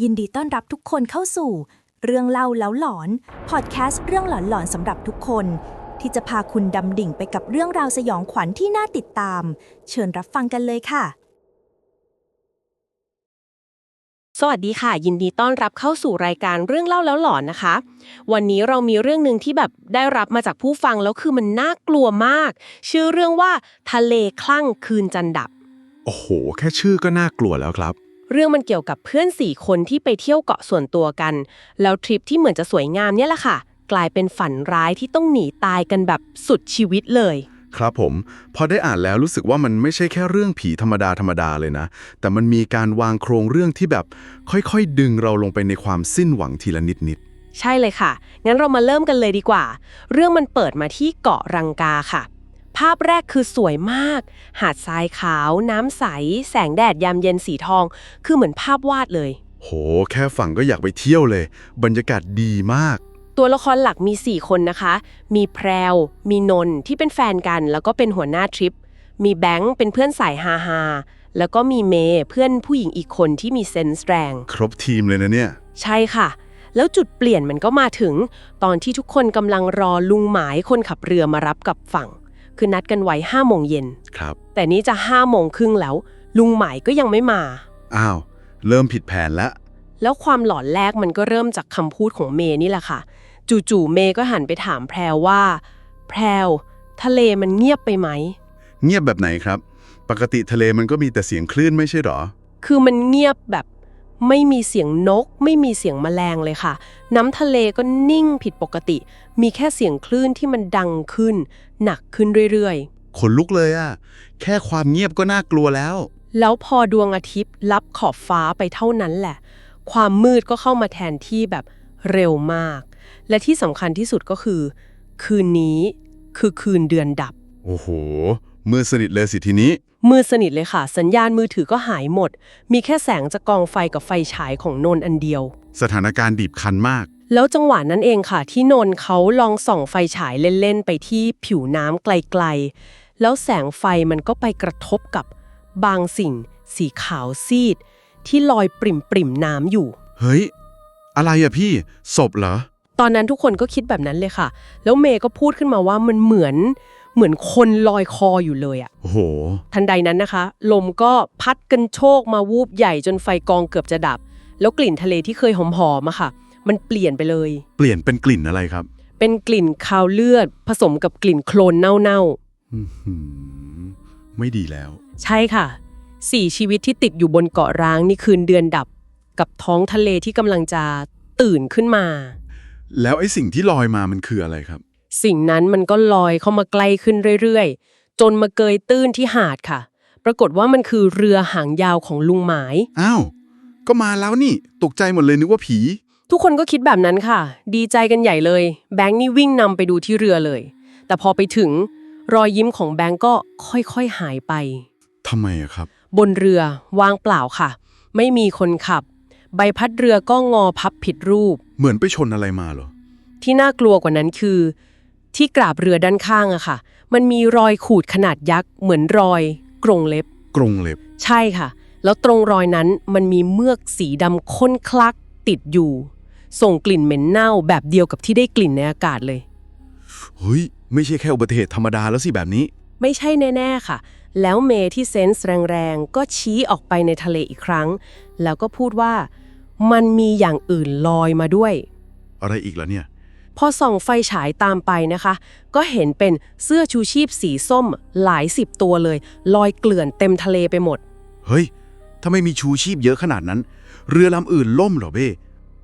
ยินดีต้อนรับทุกคนเข้าสู่ เรื่องเล่าแล้วหลอนพอดแคสต์เรื่องหลอนๆสำหรับทุกคน ที่จะพาคุณดำดิ่งไปกับเรื่องราวสยองขวัญที่น่าติดตาม เชิญรับฟังกันเลยค่ะ สวัสดีค่ะ ยินดีต้อนรับเข้าสู่รายการเรื่องเล่าแล้วหลอนนะคะ วันนี้เรามีเรื่องหนึ่งที่แบบได้รับมาจากผู้ฟังแล้วคือมันน่ากลัวมาก ชื่อเรื่องว่าทะเลคลั่งคืนจันดับ โอ้โห แค่ชื่อก็น่ากลัวแล้วครับ เรื่องมันเกี่ยวกับเพื่อนสี่คนที่ไปเที่ยวเกาะส่วนตัวกัน แล้วทริปที่เหมือนจะสวยงามเนี่ยแหละค่ะ กลายเป็นฝันร้ายที่ต้องหนีตายกันแบบสุดชีวิตเลย ครับผม พอได้อ่านแล้วรู้สึกว่ามันไม่ใช่แค่เรื่องผีธรรมดาธรรมดาเลยนะ แต่มันมีการวางโครงเรื่องที่แบบ ค่อยๆ ดึงเราลงไปในความสิ้นหวังทีละนิดนิดใช่เลยค่ะ งั้นเรามาเริ่มกันเลยดีกว่า เรื่องมันเปิดมาที่เกาะรังกาค่ะ ภาพแรกคือสวยมาก หาดทรายขาว น้ำใส แสงแดดยามเย็นสีทอง คือเหมือนภาพวาดเลยๆโห แค่ฟังก็อยากไปเที่ยวเลย บรรยากาศดีมาก ตัวละครหลักมี 4 คนนะคะ มีแพรว มีนนท์ที่เป็นแฟนกัน แล้วก็เป็นหัวหน้าทริป มีแบงค์เป็นเพื่อนสายฮาฮาๆแล้วก็มีเมย์เพื่อนผู้หญิงอีกคนที่มีเซนส์แรง ครบทีมเลยนะเนี่ย ใช่ค่ะ แล้วจุดเปลี่ยนมันก็มาถึง ตอนที่ทุกคนกำลังรอลุงหมายคนขับเรือมารับกลับฝั่ง คือนัดกันไว้ห้าโมงเย็น ครับ แต่นี้จะห้าโมงครึ่งแล้ว ลุงหมายก็ยังไม่มา อ้าว เริ่มผิดแผนแล้วแล้วความหลอนแรกมันก็เริ่มจากคำพูดของเมย์นี่แหละค่ะ จู่ๆเมย์ก็หันไปถามแพรวว่า แพรวทะเลมันเงียบไปไหม เงียบแบบไหนครับ ปกติทะเลมันก็มีแต่เสียงคลื่นไม่ใช่หรอ คือมันเงียบแบบ ไม่มีเสียงนก ไม่มีเสียงแมลงเลยค่ะ น้ำทะเลก็นิ่งผิดปกติ มีแค่เสียงคลื่นที่มันดังขึ้น หนักขึ้นเรื่อยขนลุกเลยอะแค่ความเงียบก็น่ากลัวแล้วๆแล้วพอดวงอาทิตย์ลับขอบฟ้าไปเท่านั้นแหละ ความมืดก็เข้ามาแทนที่แบบเร็วมาก และที่สำคัญที่สุดก็คือ คืนนี้คือคืนเดือนดับ โอ้โห มือสนิทเลยสิทีนี้ มืดสนิทเลยค่ะ สัญญาณมือถือก็หายหมด มีแค่แสงจากกองไฟกับไฟฉายของนนท์อันเดียว สถานการณ์บีบคั้นมาก แล้วจังหวะนั้นเองค่ะ ที่นนท์เขาลองส่องไฟฉายเล่น ๆ ไปที่ผิวน้ำไกล ๆ แล้วแสงไฟมันก็ไปกระทบกับบางสิ่ง สีขาวซีด ที่ลอยปริ่มๆน้ำอยู่ เฮ้ย อะไรอะพี่ ศพเหรอ ตอนนั้นทุกคนก็คิดแบบนั้นเลยค่ะ แล้วเมย์ก็พูดขึ้นมาว่ามันเหมือน เหมือนคนลอยคออยู่เลยอะโอ้โห ทันใดนั้นนะคะ ลมก็พัดกันโชกมาวูบใหญ่จนไฟกองเกือบจะดับ แล้วกลิ่นทะเลที่เคยหอมๆอะค่ะ มันเปลี่ยนไปเลย เปลี่ยนเป็นกลิ่นอะไรครับ เป็นกลิ่นคาวเลือด ผสมกับกลิ่นโคลนเน่าอื้อหือไม่ดีแล้ว ๆ ใช่ค่ะ สี่ชีวิตที่ติดอยู่บนเกาะร้างนี่คืนเดือนดับ กับท้องทะเลที่กำลังจะตื่นขึ้นมา แล้วไอ้สิ่งที่ลอยมามันคืออะไรครับ สิ่งนั้นมันก็ลอยเข้ามาใกล้ขึ้นเรื่อยๆ จนมาเกยตื้นที่หาดค่ะ ปรากฏว่ามันคือเรือหางยาวของลุงหมาย อ้าว ก็มาแล้วนี่ ตกใจหมดเลยนึกว่าผี ทุกคนก็คิดแบบนั้นค่ะ ดีใจกันใหญ่เลย แบงค์นี่วิ่งนำไปดูที่เรือเลย แต่พอไปถึงรอยยิ้มของแบงค์ก็ค่อยๆหายไป ทำไมอะครับ บนเรือว่างเปล่าค่ะ ไม่มีคนขับ ใบพัดเรือก็งอพับผิดรูป เหมือนไปชนอะไรมาเหรอ ที่น่ากลัวกว่านั้นคือ ที่กราบเรือด้านข้างอะค่ะ มันมีรอยขูดขนาดยักษ์เหมือนรอย กรงเล็บ กรงเล็บ ใช่ค่ะ แล้วตรงรอยนั้นมันมีเมือกสีดำข้นคลักติดอยู่ ส่งกลิ่นเหม็นเน่าแบบเดียวกับที่ได้กลิ่นในอากาศเลย เฮ้ย ไม่ใช่แค่อุบัติเหตุธรรมดาแล้วสิแบบนี้ ไม่ใช่แน่ ๆ ค่ะ แล้วเมย์ที่เซนส์แรงๆ ก็ชี้ออกไปในทะเลอีกครั้ง แล้วก็พูดว่า มันมีอย่างอื่นลอยมาด้วย อะไรอีกล่ะเนี่ย พอส่องไฟฉายตามไปนะคะ ก็เห็นเป็นเสื้อชูชีพสีส้มหลายสิบตัวเลย ลอยเกลื่อนเต็มทะเลไปหมด เฮ้ย ถ้าไม่มีชูชีพเยอะขนาดนั้น เรือลำอื่นล่มเหรอเบ้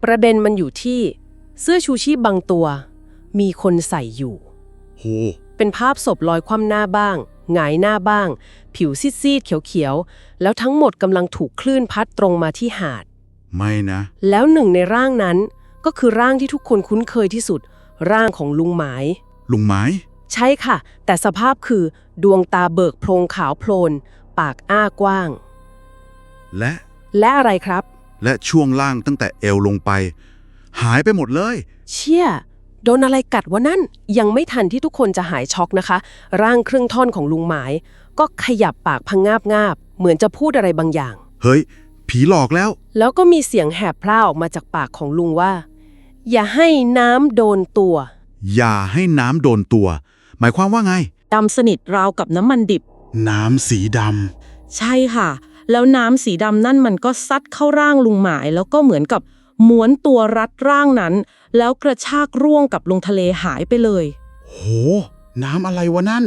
ประเด็นมันอยู่ที่ เสื้อชูชีพบางตัว มีคนใส่อยู่ โห เป็นภาพศพลอยคว่ำหน้าบ้าง หงายหน้าบ้าง ผิวซีดๆเขียวๆ แล้วทั้งหมดกำลังถูกคลื่นพัดตรงมาที่หาด ไม่นะ แล้วหนึ่งในร่างนั้น ก็คือร่างที่ทุกคนคุ้นเคยที่สุด ร่างของลุงหมาย ลุงไม้ ใช่ค่ะ แต่สภาพคือดวงตาเบิกโพรงขาวโพลน ปากอ้ากว้าง และและอะไรครับ และช่วงล่างตั้งแต่เอวลงไป หายไปหมดเลย เชี่ย โดนอะไรกัดวะนั่น ยังไม่ทันที่ทุกคนจะหายช็อกนะคะ ร่างครึ่งท่อนของลุงหมาย ก็ขยับปากพังงาบงาบๆเหมือนจะพูดอะไรบางอย่าง เฮ้ย ผีหลอกแล้ว แล้วก็มีเสียงแหบพร่าออกมาจากปากของลุงว่า อย่าให้น้ำโดนตัว อย่าให้น้ำโดนตัว หมายความว่าไง ดำสนิทราวกับน้ำมันดิบ น้ำสีดใช่ค่ะ แล้วน้ำสีดำนั่นมันก็ซัดเข้าร่างลุงหมาย แล้วก็เหมือนกับม้วนตัวรัดร่างนั้น แล้วกระชากร่วงกับลงทะเลหายไปเลยำโห น้ำอะไรวะนั่น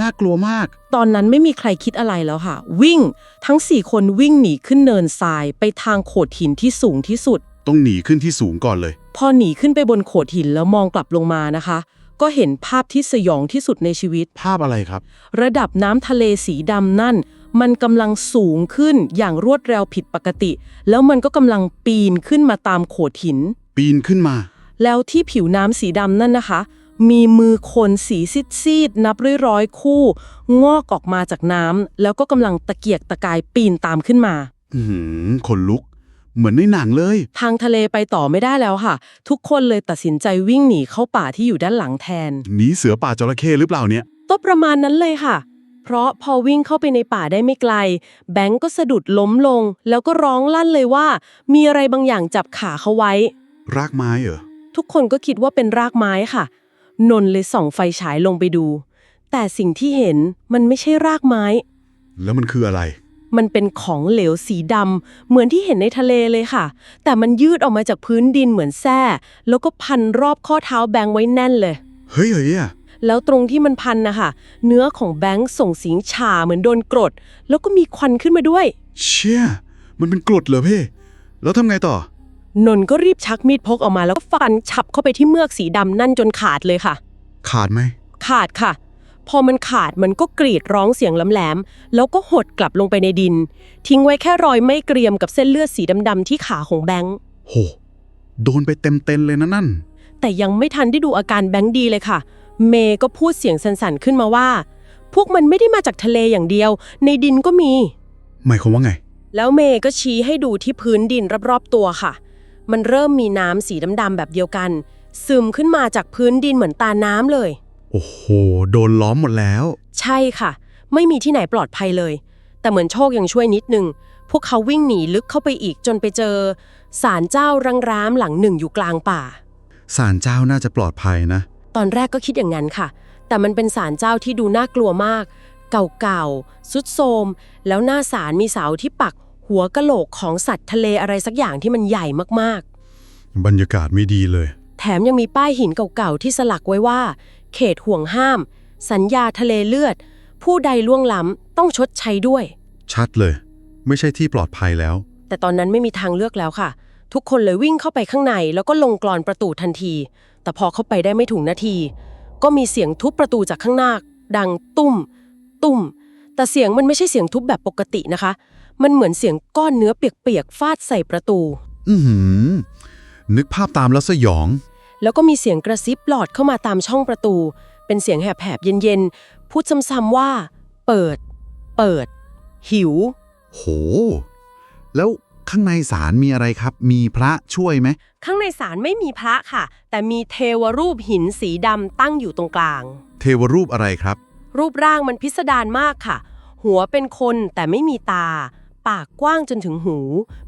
น่ากลัวมาก ตอนนั้นไม่มีใครคิดอะไรแล้วค่ะ วิ่งทั้งสี่คนวิ่งหนีขึ้นเนินทรายไปทางโขดหินที่สูงที่สุด ต้องหนีขึ้นที่สูงก่อนเลย พอหนีขึ้นไปบนโขดหินแล้วมองกลับลงมานะคะ ก็เห็นภาพที่สยองที่สุดในชีวิต ภาพอะไรครับ ระดับน้ำทะเลสีดำนั่น มันกำลังสูงขึ้นอย่างรวดเร็วผิดปกติ แล้วมันก็กำลังปีนขึ้นมาตามโขดหิน ปีนขึ้นมา แล้วที่ผิวน้ำสีดำนั่นนะคะ มีมือคนสีซีดๆนับร้อยๆคู่ งอกออกมาจากน้ำแล้วก็กำลังตะเกียกตะกายปีนตามขึ้นมา อือหือขนลุก เหมือนในหนังเลย ทางทะเลไปต่อไม่ได้แล้วค่ะ ทุกคนเลยตัดสินใจวิ่งหนีเข้าป่าที่อยู่ด้านหลังแทนหนีเสือป่าจระเข้หรือเปล่าเนี่ย ก็ประมาณนั้นเลยค่ะ เพราะพอวิ่งเข้าไปในป่าได้ไม่ไกล แบงก์ก็สะดุดล้มลง แล้วก็ร้องลั่นเลยว่า มีอะไรบางอย่างจับขาเขาไว้ รากไม้เหรอ ทุกคนก็คิดว่าเป็นรากไม้ค่ะ นนท์เลยส่องไฟฉายลงไปดู แต่สิ่งที่เห็นมันไม่ใช่รากไม้ แล้วมันคืออะไร มันเป็นของเหลวสีดำเหมือนที่เห็นในทะเลเลยค่ะ แต่มันยืดออกมาจากพื้นดินเหมือนแส้แล้วก็พันรอบข้อเท้าแบงค์ไว้แน่นเลย เฮ้ยเฮ้ยอะแล้วตรงที่มันพันนะคะเนื้อของแบงค์ส่งเสียงฉาเหมือนโดนกรด แล้วก็มีควันขึ้นมาด้วย เชี่ย มันเป็นกรดเหรอเพ่แล้วทำไงต่อ นนท์ก็รีบชักมีดพกออกมาแล้วก็ฟันฉับเข้าไปที่เมือกสีดำนั่นจนขาดเลยค่ะ ขาดไหม ขาดค่ะ พอมันขาดมันก็กรีดร้องเสียงแหลมๆแล้วก็หดกลับลงไปในดิน ทิ้งไว้แค่รอยไม่เกรียมกับเส้นเลือดสีดำๆที่ขาของแบงค์ โห โดนไปเต็มเต็นเลยนะนั่น แต่ยังไม่ทันได้ดูอาการแบงค์ดีเลยค่ะ เมย์ก็พูดเสียงสั่นๆขึ้นมาว่า พวกมันไม่ได้มาจากทะเลอย่างเดียว ในดินก็มี หมายความว่าไง แล้วเมย์ก็ชี้ให้ดูที่พื้นดินรอบๆตัวค่ะ มันเริ่มมีน้ำสีดำๆแบบเดียวกัน ซึมขึ้นมาจากพื้นดินเหมือนตาน้ำเลย โอ้โห โดนล้อมหมดแล้ว ใช่ค่ะ ไม่มีที่ไหนปลอดภัยเลย แต่เหมือนโชคยังช่วยนิดนึง พวกเขาวิ่งหนีลึกเข้าไปอีกจนไปเจอศาลเจ้ารังร้ามหลังหนึ่งอยู่กลางป่าศาลเจ้าน่าจะปลอดภัยนะ ตอนแรกก็คิดอย่างนั้นค่ะ แต่มันเป็นศาลเจ้าที่ดูน่ากลัวมาก เก่าๆสุดโทรมแล้วหน้าศาลมีเสาที่ปัก หัวกะโหลกของสัตว์ทะเลอะไรสักอย่างที่มันใหญ่มากๆบรรยากาศไม่ดีเลยแถมยังมีป้ายหินเก่าๆ ที่สลักไว้ว่า เขตห่วงห้าม สัญญาทะเลเลือด ผู้ใดล่วงล้ำต้องชดใช้ด้วย ชัดเลย ไม่ใช่ที่ปลอดภัยแล้ว แต่ตอนนั้นไม่มีทางเลือกแล้วค่ะ ทุกคนเลยวิ่งเข้าไปข้างใน แล้วก็ลงกรอนประตูทันที แต่พอเข้าไปได้ไม่ถึงนาที ก็มีเสียงทุบประตูจากข้างหน้า ดังตุ้ม ตุ้ม แต่เสียงมันไม่ใช่เสียงทุบแบบปกตินะคะ มันเหมือนเสียงก้อนเนื้อเปียกๆฟาดใส่ประตู อือหือนึกภาพตามแล้วสยอง แล้วก็มีเสียงกระซิบหลอดเข้ามาตามช่องประตู เป็นเสียงแหบๆเย็นๆ พูดซ้ำๆว่า เปิด เปิด หิว โห แล้วข้างในศาลมีอะไรครับ มีพระช่วยไหม ข้างในศาลไม่มีพระค่ะ แต่มีเทวรูปหินสีดำตั้งอยู่ตรงกลาง เทวรูปอะไรครับ รูปร่างมันพิสดารมากค่ะ หัวเป็นคนแต่ไม่มีตา ปากกว้างจนถึงหู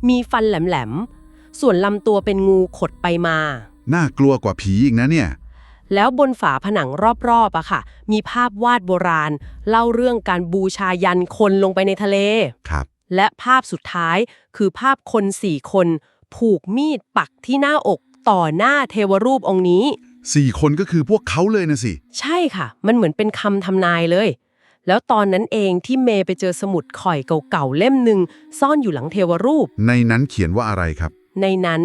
มีฟันแหลมๆ ส่วนลำตัวเป็นงูขดไปมา น่ากลัวกว่าผีอีกนะเนี่ย แล้วบนฝาผนังรอบๆอะค่ะ มีภาพวาดโบราณ เล่าเรื่องการบูชายันคนลงไปในทะเล ครับ และภาพสุดท้ายคือภาพคนสี่คน ผูกมีดปักที่หน้าอกต่อหน้าเทวรูปองค์นี้ สี่คนก็คือพวกเขาเลยนะสิ ใช่ค่ะ มันเหมือนเป็นคำทำนายเลย แล้วตอนนั้นเองที่เมย์ไปเจอสมุดข่อยเก่าๆเล่มหนึ่งซ่อนอยู่หลังเทวรูป ในนั้นเขียนว่าอะไรครับ ในนั้น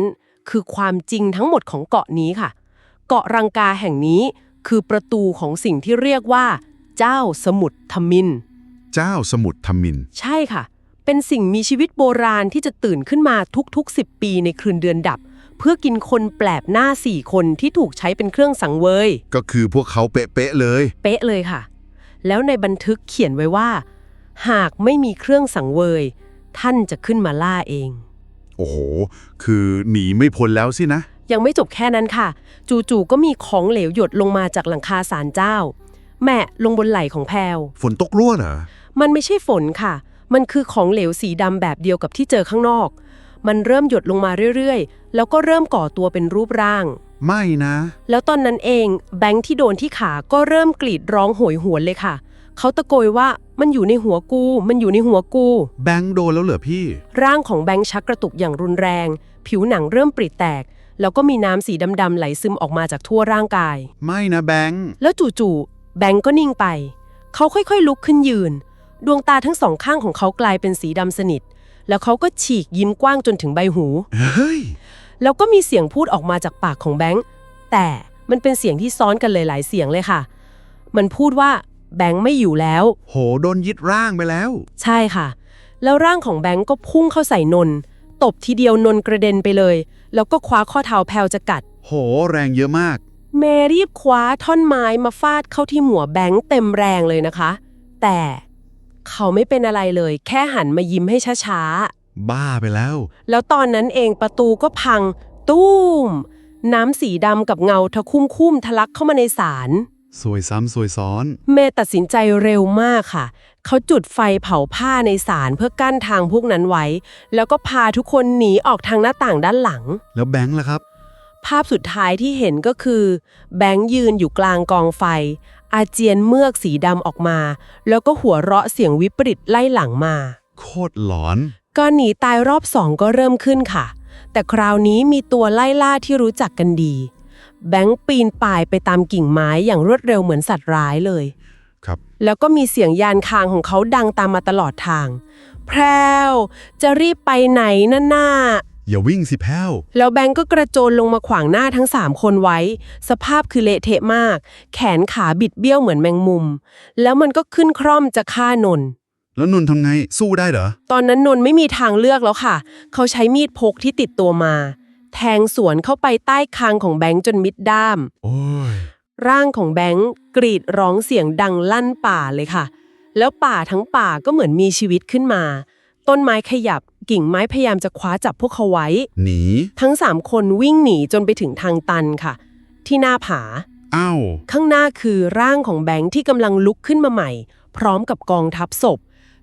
คือความจริงทั้งหมดของเกาะนี้ค่ะ เกาะรังกาแห่งนี้คือประตูของสิ่งที่เรียกว่า เจ้าสมุทรทมิน เจ้าสมุทรทมิน ใช่ค่ะ เป็นสิ่งมีชีวิตโบราณที่จะตื่นขึ้นมาทุกๆ 10 ปีในคืนเดือนดับ เพื่อกินคนแปลกหน้าสี่คนที่ถูกใช้เป็นเครื่องสังเวย ก็คือพวกเขาเป๊ะๆเลย เป๊ะเลยค่ะ แล้วในบันทึกเขียนไว้ว่า หากไม่มีเครื่องสังเวย ท่านจะขึ้นมาล่าเอง โอ้โห คือหนีไม่พ้นแล้วสินะ ยังไม่จบแค่นั้นค่ะ จู่ๆก็มีของเหลวหยดลงมาจากหลังคาศาลเจ้า แม่ลงบนไหล่ของแพรวฝนตกรั่วเหรอ มันไม่ใช่ฝนค่ะ มันคือของเหลวสีดำแบบเดียวกับที่เจอข้างนอก มันเริ่มหยดลงมาเรื่อยๆ แล้วก็เริ่มก่อตัวเป็นรูปร่าง ไม่นะ แล้วตอนนั้นเองแบงค์ที่โดนที่ขาก็เริ่มกรีดร้องโหยหวนเลยค่ะ เขาตะโกยว่ามันอยู่ในหัวกู มันอยู่ในหัวกู แบงค์โดนแล้วเหรอพี่ ร่างของแบงค์ชักกระตุกอย่างรุนแรง ผิวหนังเริ่มปริแตก แล้วก็มีน้ำสีดำๆไหลซึมออกมาจากทั่วร่างกาย ไม่นะแบงค์แล้วจู่ๆแบงค์ก็นิ่งไป เขาค่อยๆลุกขึ้นยืน ดวงตาทั้งสองข้างของเขากลายเป็นสีดำสนิท แล้วเขาก็ฉีกยิ้มกว้างจนถึงใบหู เฮ้ย แล้วก็มีเสียงพูดออกมาจากปากของแบงค์แต่มันเป็นเสียงที่ซ้อนกันเลยหลายเสียงเลยค่ะ มันพูดว่าแบงค์ไม่อยู่แล้ว โหโดนยึดร่างไปแล้ว ใช่ค่ะ แล้วร่างของแบงค์ก็พุ่งเข้าใส่นนท์ตบทีเดียวนนท์กระเด็นไปเลย แล้วก็คว้าข้อเท้าแพลวจะกัด โหแรงเยอะมาก เมรีบคว้าท่อนไม้มาฟาดเข้าที่หัวแบงค์เต็มแรงเลยนะคะ แต่เขาไม่เป็นอะไรเลย แค่หันมายิ้มให้ช้า บ้าไปแล้วๆแล้วตอนนั้นเองประตูก็พัง ตู้ม น้ำสีดำกับเงาทะคุ่มคุ้มๆทะลักเข้ามาในศาลสวยซ้ำสวยซ้อน เมย์ตัดสินใจเร็วมากค่ะ เขาจุดไฟเผาผ้าในศาลเพื่อกั้นทางพวกนั้นไว้ แล้วก็พาทุกคนหนีออกทางหน้าต่างด้านหลัง แล้วแบงค์ล่ะครับ ภาพสุดท้ายที่เห็นก็คือ แบงค์ยืนอยู่กลางกองไฟ อาเจียนเมือกสีดำออกมา แล้วก็หัวเราะเสียงวิปริตไล่หลังมา โคตรหลอน การหนีตายรอบสองก็เริ่มขึ้นค่ะ แต่คราวนี้มีตัวไล่ล่าที่รู้จักกันดี แบงค์ปีนป่ายไปตามกิ่งไม้อย่างรวดเร็วเหมือนสัตว์ร้ายเลยครับ แล้วก็มีเสียงยานคางของเขาดังตามมาตลอดทาง แพรวจะรีบไปไหนนั่นน่าอย่าวิ่งสิแพ้ว แล้วแบงก์ก็กระโจนลงมาขวางหน้าทั้งสามคนไว้ สภาพคือเละเทะมาก แขนขาบิดเบี้ยวเหมือนแมงมุม แล้วมันก็ขึ้นคร่อมจะฆ่านนท์ แล้วนนท์ทำไงสู้ได้เหรอ ตอนนั้นนนท์ไม่มีทางเลือกแล้วค่ะ เขาใช้มีดพกที่ติดตัวมา แทงสวนเข้าไปใต้คางของแบงก์จนมิดด้าม โอ้ย ร่างของแบงก์กรีดร้องเสียงดังลั่นป่าเลยค่ะ แล้วป่าทั้งป่าก็เหมือนมีชีวิตขึ้นมา ต้นไม้ขยับกิ่งไม้พยายามจะคว้าจับพวกเขาไว้ หนี ทั้งสามคนวิ่งหนีจนไปถึงทางตันค่ะ ที่หน้าผา อ้าว ข้างหน้าคือร่างของแบงค์ที่กำลังลุกขึ้นมาใหม่ พร้อมกับกองทัพศพ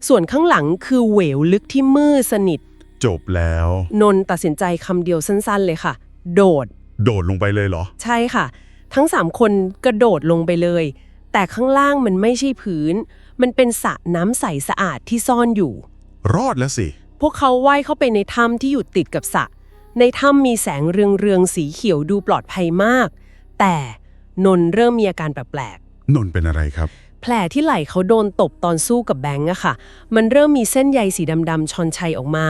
ส่วนข้างหลังคือเหวลึกที่มืดสนิท จบแล้ว นนท์ตัดสินใจคำเดียวสั้นๆเลยค่ะ โดด โดดลงไปเลยเหรอ ใช่ค่ะ ทั้งสามคนกระโดดลงไปเลย แต่ข้างล่างมันไม่ใช่พื้น มันเป็นสระน้ำใสสะอาดที่ซ่อนอยู่ รอดแล้วสิ พวกเขาว่ายเข้าไปในถ้ำที่อยู่ติดกับสระ ในถ้ำมีแสงเรืองๆสีเขียวดูปลอดภัยมาก แต่นนท์เริ่มมีอาการแปลกนนท์เป็นอะไรครับๆ แผลที่ไหล่เขาโดนตบตอนสู้กับแบงค์อะค่ะ มันเริ่มมีเส้นใยสีดำๆชอนชัยออกมา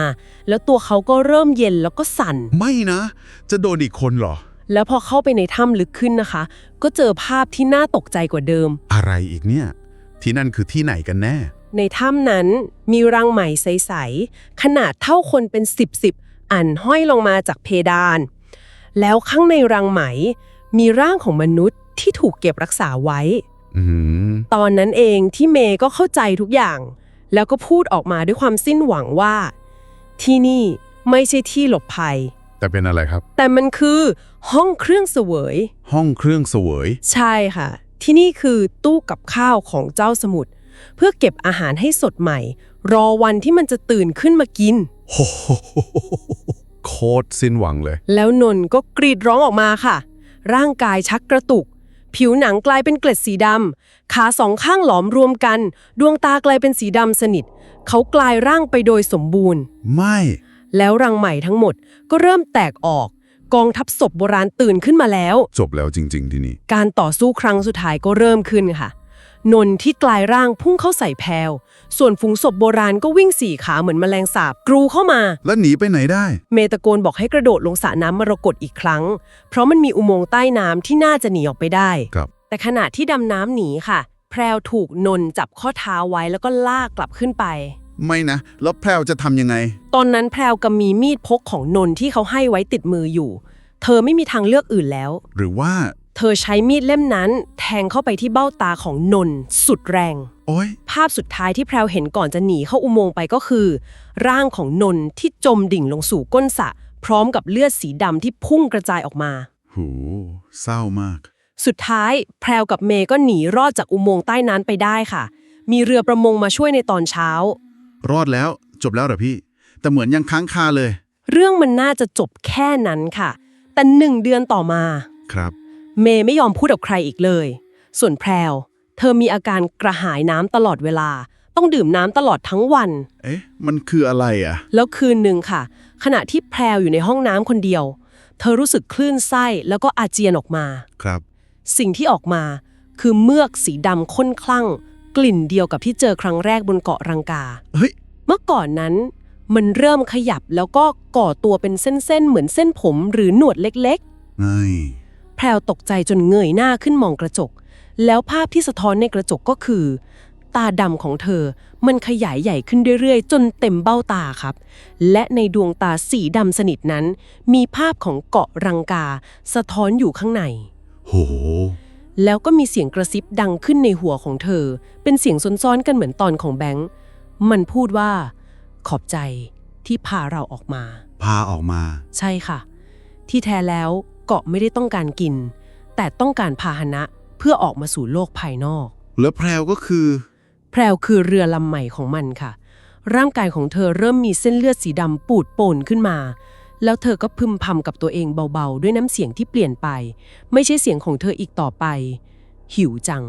แล้วตัวเขาก็เริ่มเย็นแล้วก็สั่น ไม่นะ จะโดนอีกคนเหรอ แล้วพอเข้าไปในถ้ำลึกขึ้นนะคะ ก็เจอภาพที่น่าตกใจกว่าเดิม อะไรอีกเนี่ย ที่นั่นคือที่ไหนกันแน่ ในถ้ำนั้นมีรังไหมใสๆขนาดเท่าคนเป็นสิบสิบอันห้อยลงมาจากเพดาน แล้วข้างในรังไหม มีร่างของมนุษย์ที่ถูกเก็บรักษาไว้อืม ตอนนั้นเองที่เมย์ก็เข้าใจทุกอย่าง แล้วก็พูดออกมาด้วยความสิ้นหวังว่า ที่นี่ไม่ใช่ที่หลบภัย แต่เป็นอะไรครับ แต่มันคือห้องเครื่องเสวย ห้องเครื่องเสวย ใช่ค่ะ ที่นี่คือตู้กับข้าวของเจ้าสมุทรเพื่อเก็บอาหารให้สดใหม่ รอวันที่มันจะตื่นขึ้นมากินโอ้โหโคตรสิ้นหวังเลย แล้วนนท์ก็กรีดร้องออกมาค่ะ ร่างกายชักกระตุก ผิวหนังกลายเป็นเกล็ดสีดำ ขาสองข้างหลอมรวมกัน ดวงตากลายเป็นสีดำสนิท เขากลายร่างไปโดยสมบูรณ์ ไม่ แล้วรังใหม่ทั้งหมดก็เริ่มแตกออก กองทัพศพโบราณตื่นขึ้นมาแล้ว จบแล้วจริง ๆ ที่นี่ การต่อสู้ครั้งสุดท้ายก็เริ่มขึ้นค่ะ นนท์ที่กลายร่างพุ่งเข้าใส่แพรวส่วนฝูงศพโบราณก็วิ่งสี่ขาเหมือนแมลงสาบกรูเข้ามา แล้วหนีไปไหนได้ เมตะโกนบอกให้กระโดดลงสระน้ำมรกตอีกครั้ง เพราะมันมีอุโมงค์ใต้น้ำที่น่าจะหนีออกไปได้ ครับ แต่ขณะที่ดำน้ำหนีค่ะ แพรวถูกนนท์จับข้อเท้าไว้แล้วก็ลากกลับขึ้นไป ไม่นะ แล้วแพรวจะทำยังไง ตอนนั้นแพรวกำมีมีดพกของนนท์ที่เขาให้ไว้ติดมืออยู่ เธอไม่มีทางเลือกอื่นแล้ว หรือว่า เธอใช้มีดเล่มนั้นแทงเข้าไปที่เบ้าตาของนนท์สุดแรง โอ๊ยภาพสุดท้ายที่แพรวเห็นก่อนจะหนีเข้าอุโมงค์ไปก็คือ ร่างของนนท์ที่จมดิ่งลงสู่ก้นสระพร้อมกับเลือดสีดำที่พุ่งกระจายออกมา หู เศร้ามาก สุดท้ายแพรวกับเมย์ก็หนีรอดจากอุโมงค์ใต้น้ำไปได้ค่ะ มีเรือประมงมาช่วยในตอนเช้า รอดแล้ว จบแล้วเหรอพี่ แต่เหมือนยังค้างคาเลย เรื่องมันน่าจะจบแค่นั้นค่ะ แต่หนึ่งเดือนต่อมา ครับ เมย์ไม่ยอมพูดกับใครอีกเลย ส่วนแพรว เธอมีอาการกระหายน้ำตลอดเวลา ต้องดื่มน้ำตลอดทั้งวัน เอ๊ะ มันคืออะไรอะ แล้วคืนหนึ่งค่ะ ขณะที่แพรวอยู่ในห้องน้ำคนเดียว เธอรู้สึกคลื่นไส้แล้วก็อาเจียนออกมา ครับ สิ่งที่ออกมาคือเมือกสีดำข้นคลั่ง กลิ่นเดียวกับที่เจอครั้งแรกบนเกาะรังกา เฮ้ย เมื่อก่อนนั้น มันเริ่มขยับแล้วก็ก่อตัวเป็นเส้นๆ เหมือนเส้นผมหรือหนวดเล็กไงๆแพรวตกใจจนเงยหน้าขึ้นมองกระจก แล้วภาพที่สะท้อนในกระจกก็คือ ตาดำของเธอ มันขยายใหญ่ขึ้นเรื่อยๆ จนเต็มเบ้าตาครับ และในดวงตาสีดำสนิทนั้น มีภาพของเกาะรังกา สะท้อนอยู่ข้างใน โห แล้วก็มีเสียงกระซิบดังขึ้นในหัวของเธอ เป็นเสียงซ้อนๆกันเหมือนตอนของแบงค์ มันพูดว่า ขอบใจที่พาเราออกมา พาออกมา ใช่ค่ะ ที่แท้แล้ว เกาะไม่ได้ต้องการกิน แต่ต้องการพาหนะเพื่อออกมาสู่โลกภายนอก แล้วแพรวก็คือ แพรวคือเรือลำใหม่ของมันค่ะ ร่างกายของเธอเริ่มมีเส้นเลือดสีดำปูดโป่นขึ้นมา แล้วเธอก็พึมพำกับตัวเองเบาๆ ด้วยน้ำเสียงที่เปลี่ยนไป ไม่ใช่เสียงของเธออีกต่อไป หิวจัง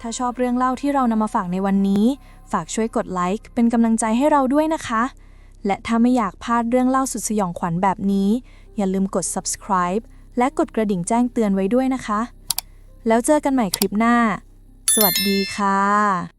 ถ้าชอบเรื่องเล่าที่เรานำมาฝากในวันนี้ ฝากช่วยกดไลค์เป็นกำลังใจให้เราด้วยนะคะ และถ้าไม่อยากพลาดเรื่องเล่าสุดสยองขวัญแบบนี้ อย่าลืมกด subscribe และกดกระดิ่งแจ้งเตือนไว้ด้วยนะคะ แล้วเจอกันใหม่คลิปหน้า สวัสดีค่ะ